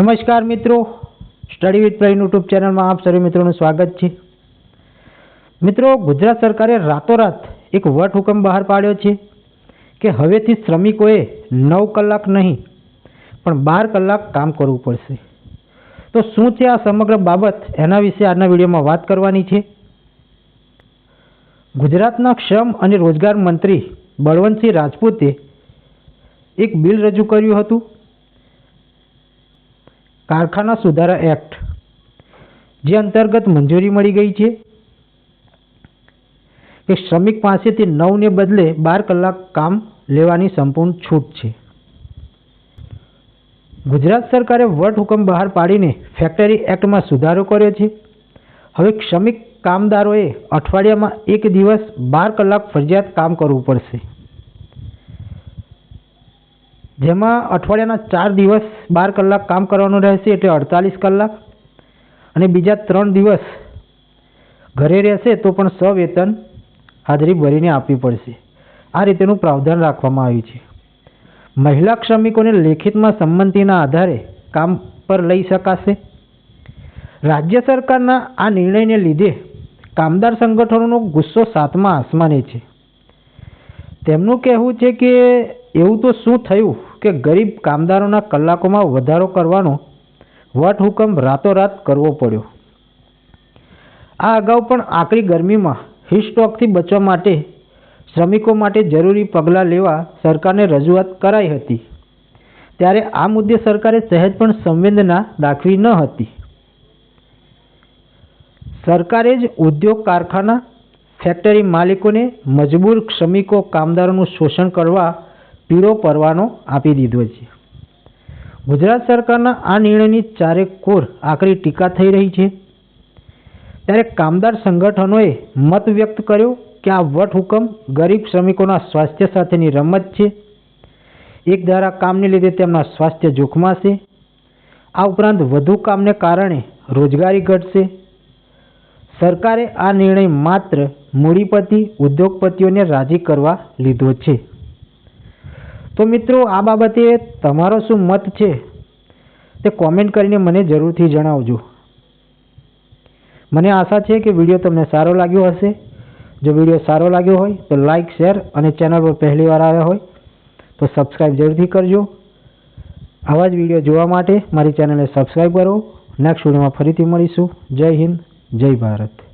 નમસ્કાર મિત્રો. Study with Pravin YouTube ચેનલમાં આપ સર્વે મિત્રોનું સ્વાગત છે. મિત્રો, ગુજરાત સરકારે રાતોરાત એક વટહુકમ બહાર પાડ્યો છે કે હવેથી શ્રમિકોએ નવ કલાક નહીં, પણ બાર કલાક કામ કરવું પડશે. તો શું છે આ સમગ્ર બાબત? એના વિશે આજના વિડીયોમાં વાત કરવાની છે. ગુજરાતના શ્રમ અને રોજગાર મંત્રી બળવંતસિંહ રાજપૂતે એક બિલ રજૂ કર્યું હતું. કારખાના સુધારા એક્ટ, જે અંતર્ગત મંજૂરી મળી ગઈ છે કે શ્રમિક પાસેથી નવને બદલે બાર કલાક કામ લેવાની સંપૂર્ણ છૂટ છે. ગુજરાત સરકારે વટહુકમ બહાર પાડીને ફેક્ટરી એક્ટમાં સુધારો કર્યો છે. હવે શ્રમિક કામદારોએ અઠવાડિયામાં એક દિવસ બાર કલાક ફરજિયાત કામ કરવું પડશે. જેમાં અઠવાડિયાના ચાર દિવસ બાર કલાક કામ કરવાનું રહેશે એટલે અડતાલીસ કલાક. અને બીજા ત્રણ દિવસ ઘરે રહેશે તો પણ સવેતન હાજરી ભરીને આપવી પડશે. આ રીતેનું પ્રાવધાન રાખવામાં આવ્યું છે. મહિલા શ્રમિકોને લેખિતમાં સંમતિના આધારે કામ પર લઈ શકાશે. રાજ્ય સરકારના આ નિર્ણયને લીધે કામદાર સંગઠનોનો ગુસ્સો સાતમા આસમાને છે. તેમનું કહેવું છે કે એવું તો શું થયું? કે ગરીબ કામદારોના કલાકોમાં વધારો કરવાનો વટહુકમ રાતોરાત કરવો પડ્યો. આ અગાઉ પણ આકરી ગરમીમાં હીટસ્ટ્રોકથી બચવા માટે, શ્રમિકો માટે જરૂરી પગલાં લેવા સરકારને રજૂઆત કરાઈ હતી. ત્યારે આ મુદ્દે સરકારે સહેજ પણ સંવેદના દાખવી ન હતી. સરકારે જ ઉદ્યોગ કારખાના, ફેક્ટરી માલિકોને મજબૂર શ્રમિકો કામદારોનું શોષણ કરવા પીળો પરવાનો આપી દીધો છે. ગુજરાત સરકારના આ નિર્ણયની ચારે કોર આકરી ટીકા થઈ રહી છે. ત્યારે કામદાર સંગઠનોએ મત વ્યક્ત કર્યો કે આ વટહુકમ ગરીબ શ્રમિકોના સ્વાસ્થ્ય સાથેની રમત છે. એક ધારા કામને લીધે તેમના સ્વાસ્થ્ય જોખમાશે. આ ઉપરાંત વધુ કામને કારણે રોજગારી ઘટશે. સરકારે આ નિર્ણય માત્ર મૂડીપતિ ઉદ્યોગપતિઓને રાજી કરવા લીધો છે. તો મિત્રો, આ બાબતે તમારો શું મત છે? તે કોમેન્ટ કરીને મને જરૂરથી જણાવજો. મને આશા છે કે વીડિયો તમને સારો લાગ્યો હશે. જો વીડિયો સારો લાગ્યો હોય, તો લાઇક શેર અને ચેનલ પર પહેલી વાર આવ્યા હોય, તો સબસ્ક્રાઈબ જરૂરથી કરજો. આવા જ વીડિયો જોવા માટે મારી ચેનલને સબસ્ક્રાઈબ કરો. નેક્સ્ટ વિડીયોમાં ફરીથી મળીશું. જય હિન્દ, જય ભારત.